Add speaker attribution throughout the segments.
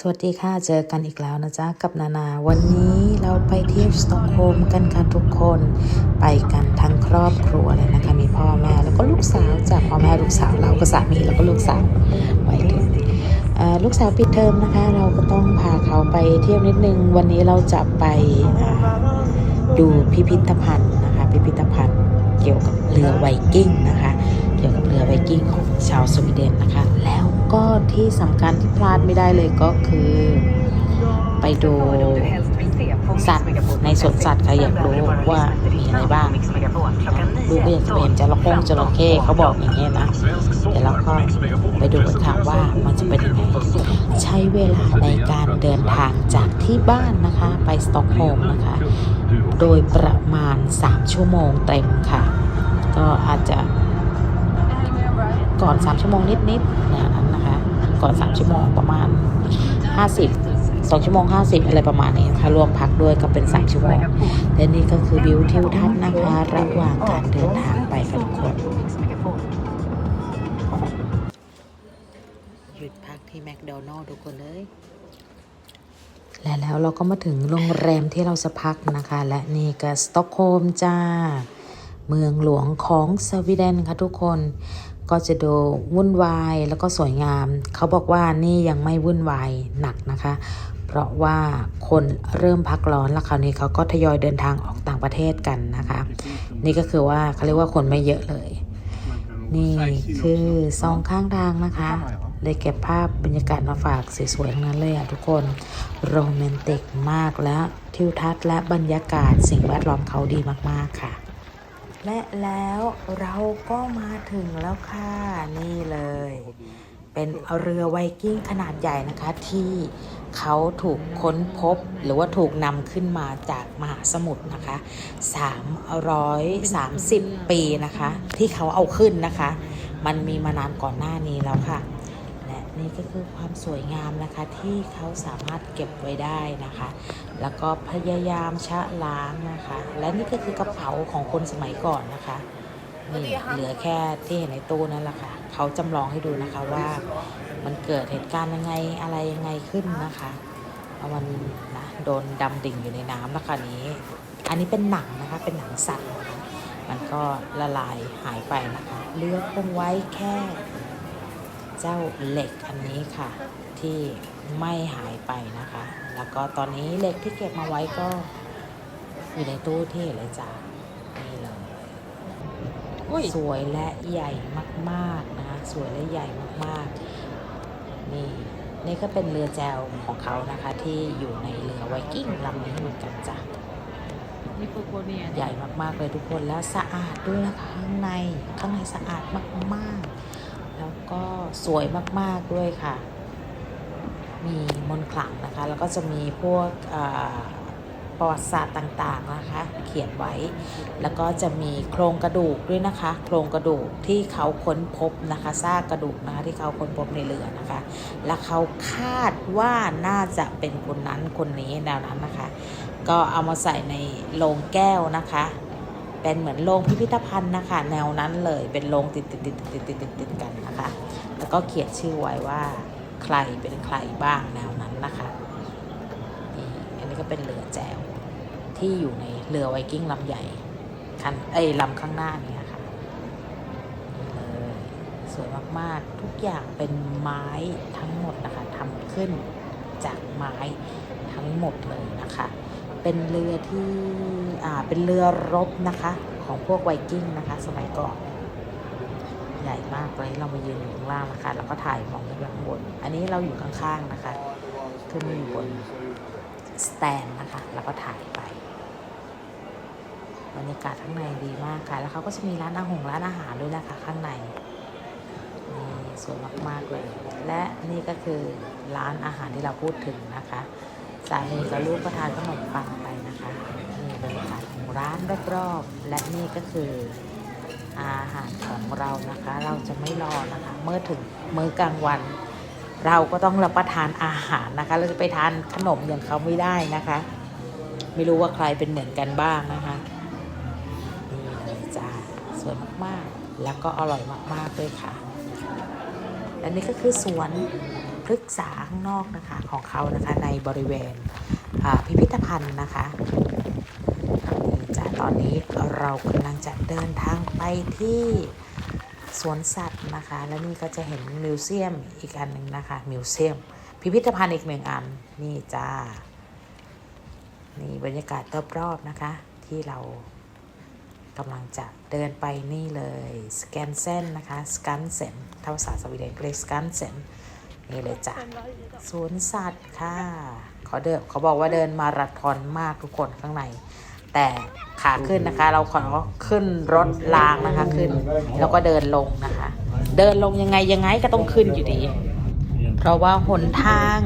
Speaker 1: สวัสดีค่ะ เจอกันอีกแล้วนะจ๊ะ กับนานา วันนี้เราไปเที่ยวสตอกโฮมกันค่ะทุกคน ไปกันทั้งครอบครัวเลยนะคะ มีพ่อแม่แล้วก็ลูกสาวจากพ่อแม่ลูกสาวเราก็สามีแล้วก็ลูกสาวไปเอ่อลูกสาวปิดเทอมนะคะ เราก็ต้องพาเขาไปเที่ยวนิดนึง วันนี้เราจะไปดูพิพิธภัณฑ์นะคะ พิพิธภัณฑ์เกี่ยวกับเรือไวกิ้งนะคะ เกี่ยวกับเรือไวกิ้งของชาวสวีเดนนะคะ แล้ว ก็ที่สำคัญที่พลาดไม่ได้เลยก็คือ ไปดูสัตว์ในสวนสัตว์ใครอยากรู้ว่ามีอะไรบ้างดูก็อยากจะเห็นจระเข้จระเข้เขาบอกอย่างเงี้ยนะเดี๋ยวเราก็ไปดูกันค่ะว่ามันจะเป็นยังไงใช้เวลาในการเดินทางจากที่บ้านนะคะ ไปสต็อกโฮล์มนะคะ โดยประมาณ 3 ชั่วโมงเต็มค่ะ ก็อาจจะก่อน 3 ชั่วโมงนิดๆนวนั้นะ ก่อน 3 ชั่วโมงประมาณ 50 2 ชั่วโมง 50 อะไรประมาณนี้นะคะรวมพักด้วยก็เป็น 3 ชั่วโมงและนี่ก็คือวิวทิวทัศน์นะคะ ระหว่างการเดินทางไปค่ะทุกคนหยุดพักที่แมคโดนัลล์ทุกคนเลยและแล้วเราก็มาถึงโรงแรมที่เราจะพักนะคะ และนี่ก็สต็อกโฮล์มจ้า เมืองหลวงของสวีเดนค่ะทุกคน ก็จะดูวุ่นวายแล้วก็สวยงาม เขาบอกว่านี่ยังไม่วุ่นวายหนักนะคะ เพราะว่าคนเริ่มพักร้อนแล้วคราวนี้เขาก็ทยอยเดินทางออกต่างประเทศกันนะคะ นี่ก็คือว่าเขาเรียกว่าคนไม่เยอะเลย นี่คือซองข้างทางนะคะเลยเก็บภาพบรรยากาศมาฝากสวยๆทั้งนั้นเลยอะทุกคนโรแมนติกมากและทิวทัศน์และบรรยากาศสิ่งแวดล้อมเขาดีมากๆค่ะ และแล้วเราก็มาถึงแล้วค่ะนี่เลย เป็นเรือไวกิ้งขนาดใหญ่นะคะที่เขาถูกค้นพบหรือว่าถูกนำขึ้นมาจากมหาสมุทรนะคะ 330 ปีนะคะ ที่เขาเอาขึ้นนะคะ มันมีมานานก่อนหน้านี้แล้วค่ะและ นี่ก็คือความสวยงามนะคะที่เขาสามารถเก็บไว้ได้นะคะ แล้วก็พยายามชะล้างนะคะ และนี่ก็คือกระเป๋าของคนสมัยก่อนนะคะนี่เหลือแค่ที่เห็นในตู้นั่นแหละค่ะเขาจำลองให้ดูนะคะว่ามันเกิดเหตุการณ์ยังไงอะไรยังไงขึ้นนะคะเอามันนะโดนดำดิ่งอยู่ในน้ำนะคะนี้ อันนี้เป็นหนังนะคะเป็นหนังสัตว์นะคะมันก็ละลายหายไปนะคะเลือคงไว้แค่ เจ้าเหล็กอันนี้ค่ะ ที่ไม่หายไปนะคะ แล้วก็ตอนนี้เหล็กที่เก็บมาไว้ก็อยู่ในตู้ที่เห็นเลยจ้านี่เลยสวยและใหญ่มากๆนะคะสวยและใหญ่มากๆนี่นี่ก็เป็นเรือแจวของเขานะคะ ที่อยู่ในเรือไวกิ้งลำนี้เหมือนกันจ้ะใหญ่มากๆเลยทุกคนแล้วสะอาดด้วยนะคะข้างในข้างในสะอาดมากๆแล้ว ก็สวยมาก ๆ ด้วยค่ะ มีมนต์ขลังนะคะ แล้วก็จะมีพวกประวัติศาสตร์ต่างๆนะคะ เขียนไว้ แล้วก็จะมีโครงกระดูกด้วยนะคะ โครงกระดูกที่เขาค้นพบนะคะซากกระดูกนะคะที่เขาค้นพบในเรือนะคะ และเขาคาดว่าน่าจะเป็นคนนั้นคนนี้แนวนั้นนะคะ ก็เอามาใส่ในโลงแก้วนะคะ เป็นเหมือนโรงพิพิธภัณฑ์นะคะ แนวนั้นเลยเป็นโรงติดติดติดติดติดติดติดกันนะคะ แล้วก็เขียนชื่อไว้ว่าใครเป็นใครบ้างแนวนั้นนะคะนี่อันนี้ก็เป็นเรือแจวที่อยู่ในเรือไวกิ้งลำใหญ่คันเอ้ยลำข้างหน้านี่ยค่ะนี่เลยสวยมากๆทุกอย่างเป็นไม้ทั้งหมดนะคะทำขึ้นจากไม้ทั้งหมดเลยนะคะ เป็นเรือที่อ่าเป็นเรือรบนะคะ ของพวกไวกิ้งนะคะ สมัยก่อนใหญ่มากเลยเรามายืนอยู่ข้างล่างนะคะ แล้วก็ถ่ายมองขึ้นไปข้างบน อันนี้เราอยู่ข้างๆนะคะ ขึ้นมาอยู่บนสแตนนะคะ แล้วก็ถ่ายไปบรรยากาศข้างในดีมากค่ะ แล้วเขาก็จะมีร้านอาหารร้านอาหารด้วยนะคะ ข้างในนี่สวยมากๆเลย และนี่ก็คือร้านอาหารที่เราพูดถึงนะคะ สามีกับลูกก็ทานขนมปังไปนะคะนี่บรรยากาศของร้านรอบๆและนี่ก็คืออาหารของเรานะคะ เราจะไม่รอนะคะ เมื่อถึงมื้อกลางวัน เราก็ต้องรับประทานอาหารนะคะ เราจะไปทานขนมอย่างเขาไม่ได้นะคะ ไม่รู้ว่าใครเป็นเหมือนกันบ้างนะคะนี่เลยจ้าสวยมากๆ แล้วก็อร่อยมากๆด้วยค่ะและนี่ก็คือสวน พฤกษาข้างนอกนะคะของเขานะคะในบริเวณพิพิธภัณฑ์นะคะนี่จ้ะตอนนี้เรากำลังจะเดินทางไปที่สวนสัตว์นะคะ แล้วนี่ก็จะเห็นมิวเซียมอีกอันหนึ่งนะคะมิวเซียม พิพิธภัณฑ์อีกหนึ่งอันนี่จ้านี่บรรยากาศรอบๆนะคะ ที่เรากำลังจะเดินไปนี่เลยสแกนเซนนะคะสแกนเซนถ้าภาษาสวีเดนเรียกสกันเซน นี่เลยจ้ะสวนสัตว์ค่ะ เขาเดินเขาบอกว่าเดินมาราธอนมากทุกคนข้างใน แต่ขาขึ้นนะคะ เราขอขึ้นรถรางนะคะขึ้น แล้วก็เดินลงนะคะ เดินลงยังไงยังไงก็ต้องขึ้นอยู่ดี เพราะว่าหนทาง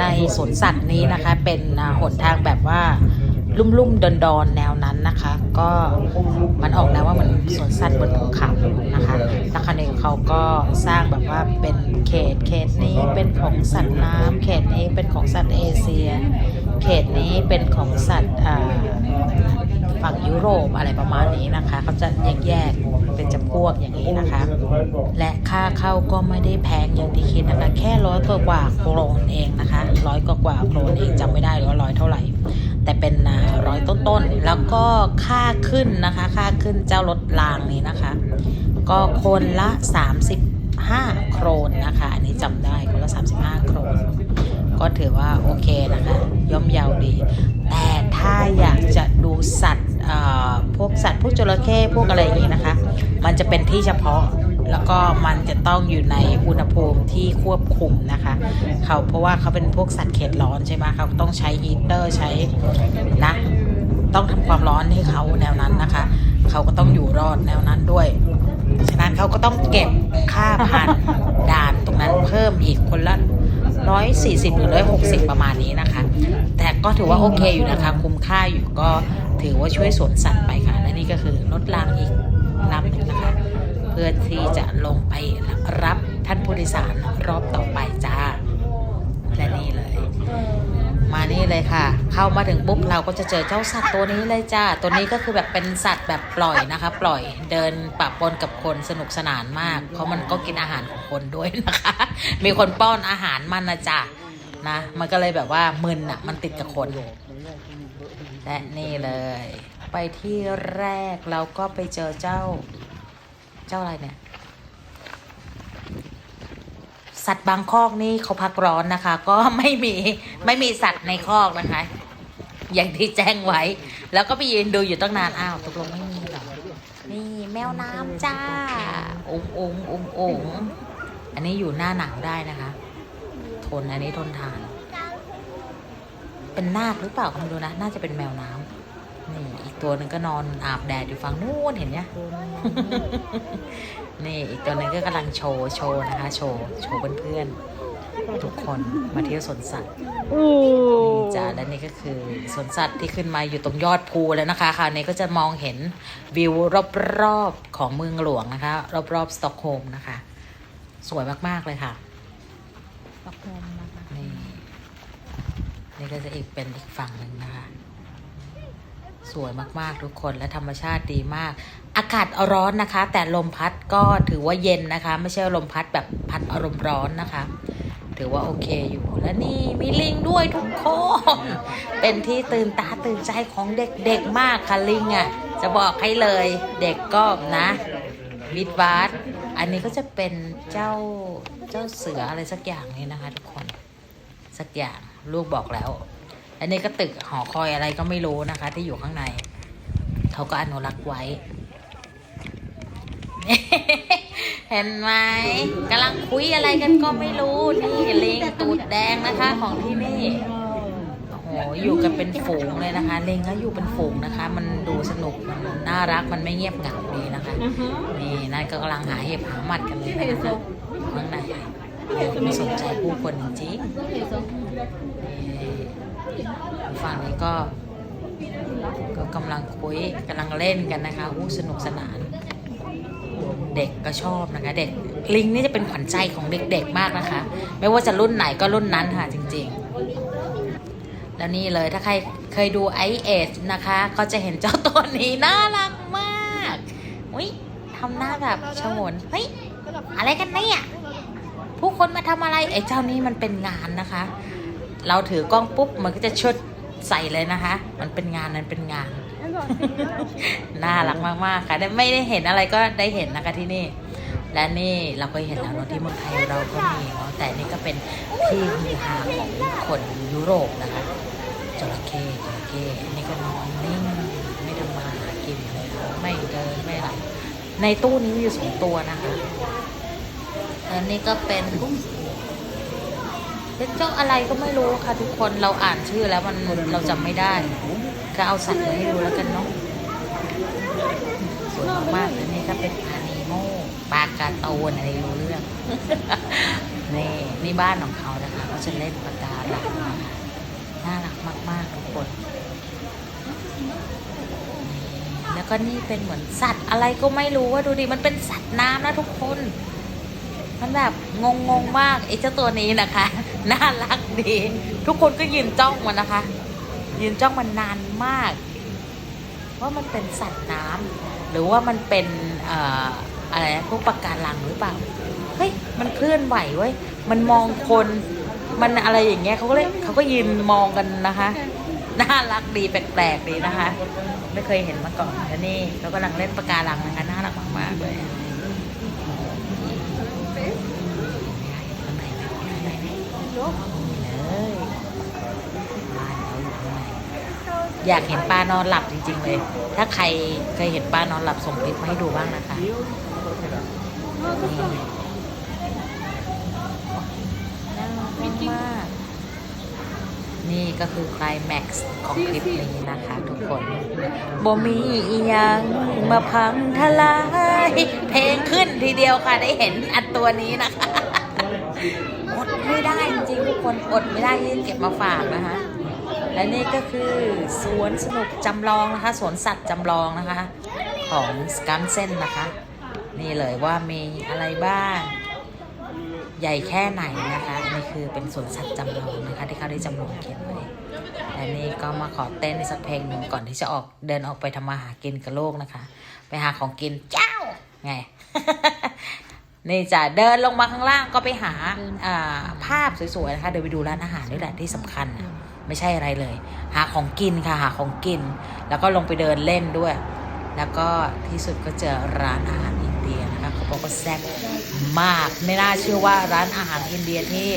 Speaker 1: ในสวนสัตว์นี้นะคะ เป็นอ่าหนทางแบบว่า ลุ่มลุ่มดอนดอนๆแนวนั้นนะคะ ก็มันออกแนวว่าเหมือนสวนสัตว์บนภูเขานะคะแล้วคราวนี้เขาก็สร้างแบบว่าเป็นเขตเขตนี้เป็นของสัตว์น้ำเขตนี้เป็นของสัตว์เอเชีย เขตนี้เป็นของสัตว์ฝั่งยุโรปอะไรประมาณนี้นะคะเขาจะแยกแยกๆเป็นจำพวกอย่างนี้นะคะ และค่าเข้าก็ไม่ได้แพงอย่างที่คิดนะคะ แค่ร้อยกว่ากว่าโครนเองนะคะร้อยกว่ากว่าโครนเองจำไม่ได้ว่าร้อยเท่าไหร่ แต่เป็นร้อยต้นๆ แล้วก็ค่าขึ้นนะคะ ค่าขึ้นเจ้ารถรางนี้นะคะ ก็คนละ 35 โครนนะคะ อันนี้จำได้คนละ 35 โครน ก็ถือว่าโอเคนะคะ ย่อมเยาวดี แต่ถ้าอยากจะดูสัตว์พวกสัตว์พวกจระเข้พวกอะไรอย่างนี้นะคะ มันจะเป็นที่เฉพาะ แล้วก็มันจะต้องอยู่ในอุณหภูมิที่ควบคุมนะคะเขาเพราะว่าเขาเป็นพวกสัตว์เขตร้อนใช่ไหมเขาต้องใช้ฮีเตอร์ใช้นะต้องทำความร้อนให้เขาแนวนั้นนะคะ เขาก็ต้องอยู่รอดแนวนั้นด้วย ฉะนั้นเขาก็ต้องเก็บค่าผ่านด่านตรงนั้นเพิ่มอีกคนละร้อยสี่สิบหรือร้อยหกสิบประมาณนี้นะคะ แต่ก็ถือว่าโอเคอยู่นะคะ คุ้มค่าอยู่ก็ถือว่าช่วยสวนสัตว์ไปค่ะ และนี่ก็คือรถรางอีกลำหนึ่งนะคะ พื่อที่จะลงไปรับท่านผู้โดยสารรอบต่อไปจ้า และนี่เลย มานี่เลยค่ะ เข้ามาถึงปุ๊บเราก็จะเจอเจ้าสัตว์ตัวนี้เลยจ้า ตัวนี้ก็คือแบบเป็นสัตว์แบบปล่อยนะคะ ปล่อยเดินปะปนกับคนสนุกสนานมาก เพราะมันก็กินอาหารของคนด้วยนะคะ มีคนป้อนอาหารมันนะจ้ะนะมันก็เลยแบบว่ามึนอะมันติดกับคนและนี่เลย ไปที่แรกเราก็ไปเจอเจ้า เจ้าอะไรเนี่ย สัตว์บางคอกนี่เขาพักร้อนนะคะ ก็ไม่มีไม่มีสัตว์ในคอกนะคะ อย่างที่แจ้งไว้ แล้วก็ไปยืนดูอยู่ตั้งนานอ้าวตกลงไม่มีหรอนี่แมวน้ำจ้าององององอันนี้อยู่หน้าหนาวได้นะคะ ทนอันนี้ทนทาน เป็นนาคหรือเปล่าก็ไม่รู้นะ น่าจะเป็นแมวน้ำ นี่อีกตัวหนึ่งก็นอนอาบแดดอยู่ฝั่งนู้นเห็นเนี่ยนี่อีกตัวหนึงก็กำลังโชว์โชว์นะคะ โชว์โชว์เพื่อนๆทุกคนมาเที่ยวสวนสัตว์นี่จ้าและนี่ก็คือสวนสัตว์ที่ขึ้นมาอยู่ตรงยอดภูแล้วนะคะคราวนี้ก็จะมองเห็นวิวรอบๆของเมืองหลวงนะคะ รอบๆสต็อกโฮล์มนะคะ สวยมากๆเลยค่ะ
Speaker 2: ปักโฮมนะคะ
Speaker 1: นี่นี่ก็จะอีกเป็นอีกฝั่งหนึ่งนะคะ สวยมากๆทุกคนและธรรมชาติดีมาก อากาศร้อนนะคะ แต่ลมพัดก็ถือว่าเย็นนะคะ ไม่ใช่ลมพัดแบบพัดอารมณ์ร้อนนะคะ ถือว่าโอเคอยู่และนี่มีลิงด้วยทุกคนเป็นที่ตื่นตาตื่นใจของเด็กๆมากค่ะลิงอะจะบอกให้เลยเด็กก็นะวิดวาดอันนี้ก็จะเป็นเจ้าเจ้าเสืออะไรสักอย่างนี้นะคะ ทุกคนสักอย่างลูกบอกแล้ว อันนี้ก็ตึกหอคอยอะไรก็ไม่รู้นะคะ ที่อยู่ข้างใน เขาก็อนุรักษ์ไว้ เห็นไหมกำลังคุยอะไรกันก็ไม่รู้ นี่ลิงตูดแดงนะคะของที่นี่โอ้โหอยู่กันเป็นฝูงเลยนะคะลิงก็อยู่เป็นฝูงนะคะ มันดูสนุก มันน่ารัก มันไม่เงียบเหงาดีนะคะ นี่นั่นก็กำลังหาเห็บหาหมัดกันเลยนะคะข้างในไม่สนใจผู้คนจริง ฝั่งนี้ก็ก็กำลังคุยกำลังเล่นกันนะคะอู้สนุกสนาน เด็กก็ชอบนะคะเด็กลิงนี่จะเป็นขวัญใจของเด็กๆมากนะคะ ไม่ว่าจะรุ่นไหนก็รุ่นนั้นค่ะจริงๆ แล้วนี่เลยถ้าใครเคยดูไอเอสนะคะ ก็จะเห็นเจ้าตัวนี้น่ารักมากอุ้ยทำหน้าแบบฉงนเฮ้ยอะไรกันเนี่ยผู้คนมาทำอะไรไอ้เจ้านี้มันเป็นงานนะคะ เราถือกล้องปุ๊บมันก็จะชดใส่เลยนะคะ มันเป็นงานนั้นเป็นงาน น่ารักมากๆค่ะได้ไม่ได้เห็นอะไรก็ได้เห็นนะคะที่นี่ และนี่เราก็เห็นแล้วเนอะที่เมืองไทยเราก็มีเนาะแต่นี่ก็เป็นที่ฮือฮาของคนยุโรปนะคะจระเข้จระเข้อันนี้ก็นอนนิ่งไม่ทำมาหากินเลยค่ะไม่เดินไม่หลับในตู้นี้มีอยู่สองตัวนะคะและนี่ก็เป็น เป็นเจ้าอะไรก็ไม่รู้ค่ะทุกคนเราอ่านชื่อแล้วมันเราจำไม่ได้ ก็เอาสัตว์มาให้ดูแล้วกันเนาะสวยมากๆเลยนี่ก็เป็นปลานีโมปลาการ์ตูนอะไรรู้เรื่องนี่นี่บ้านของเขานะคะเขาจะเล่นปากการังนะคะน่ารักมาก ๆ ทุกคน แล้วก็นี่เป็นเหมือนสัตว์อะไรก็ไม่รู้ว่าดูดิมันเป็นสัตว์น้ำนะทุกคน มันแบบงงงๆมากไอ้เจ้าตัวนี้นะคะ น่ารักดี ทุกคนก็ยืนจ้องมันนะคะ ยืนจ้องมันนานมาก ว่ามันเป็นสัตว์น้ำหรือว่ามันเป็นเอ่ออะไรพวกปะการังหรือเปล่าเฮ้ยมันเคลื่อนไหวเว้ยมันมองคนมันอะไรอย่างเงี้ยเขาก็เลยเขาก็ยืนมองกันนะคะน่ารักดีแปลกๆดีนะคะ ไม่เคยเห็นมาก่อนแล้วนี่เขากำลังเล่นปะการังนะคะน่ารักมากๆเลยข้างในไหมข้างในไหมนี่ เลยอยากเห็นป้านอนหลับจริง ๆ เลย ถ้าใครเคยเห็นป้านอนหลับส่งคลิปมาให้ดูบ้างนะคะนี่ารักมากนี่ก็คือไคลแม็กซ์ของคลิปนี้นะคะทุกคนบ่มีอียังมาพังทลาย เพลงขึ้นทีเดียวค่ะได้เห็นอันตัวนี้นะคะอดไม่ได้ คนอดไม่ได้ที่เก็บมาฝากนะคะ และนี่ก็คือสวนสนุกจำลองนะคะ สวนสัตว์จำลองนะคะ ของสกัมเซนนะคะ นี่เลยว่ามีอะไรบ้าง ใหญ่แค่ไหนนะคะนนี้คือเป็นสวนสัตว์จำลองนะคะ ที่เขาได้จำลองเขียนไว้และนี่ก็มาขอเต้นสักเพลงหนึ่งก่อนที่จะออกเดินออกไปทำมาหากินกับโลกนะคะ ไปหาของกินเจ้าไง นี่จะเดินลงมาข้างล่างก็ไปหาอ่าภาพสวยๆนะคะเดินไปดูร้านอาหารด้วยแหละที่สำคัญนะไม่ใช่อะไรเลย หาของกินค่ะหาของกิน แล้วก็ลงไปเดินเล่นด้วย แล้วก็ที่สุดก็เจอร้านอาหารอินเดียนะคะเขาบอกว่าแซ่บมากไม่น่าเชื่อว่าร้านอาหารอินเดียที่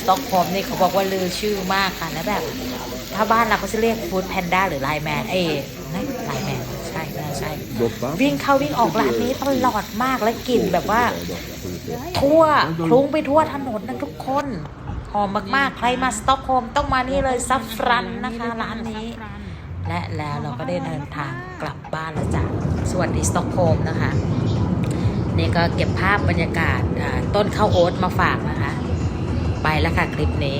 Speaker 1: สต็อกโฮล์มนี่เขาบอกว่าลือชื่อมากค่ะแล้วแบบถ้าบ้านเราเขาจะเรียกฟู้ดแพนด้าหรือไลแมนเอ้นะไลแมนใช่น่าใช่ วิ่งเข้าวิ่งออกร้านนี้ตลอดมากและกลิ่นแบบว่า ทั่วคลุ้งไปทั่วถนนนะทุกคนหอมมากๆ ใครมาสต็อกโฮล์มต้องมานี่เลยซัฟฟรันนะคะร้านนี้ และแล้วเราก็ได้เดินทางกลับบ้านแล้วจ้ะสวัสดีสต็อกโฮล์มนะคะ นี่ก็เก็บภาพบรรยากาศต้นข้าวโอ๊ตมาฝากนะคะ ไปแล้วค่ะคลิปนี้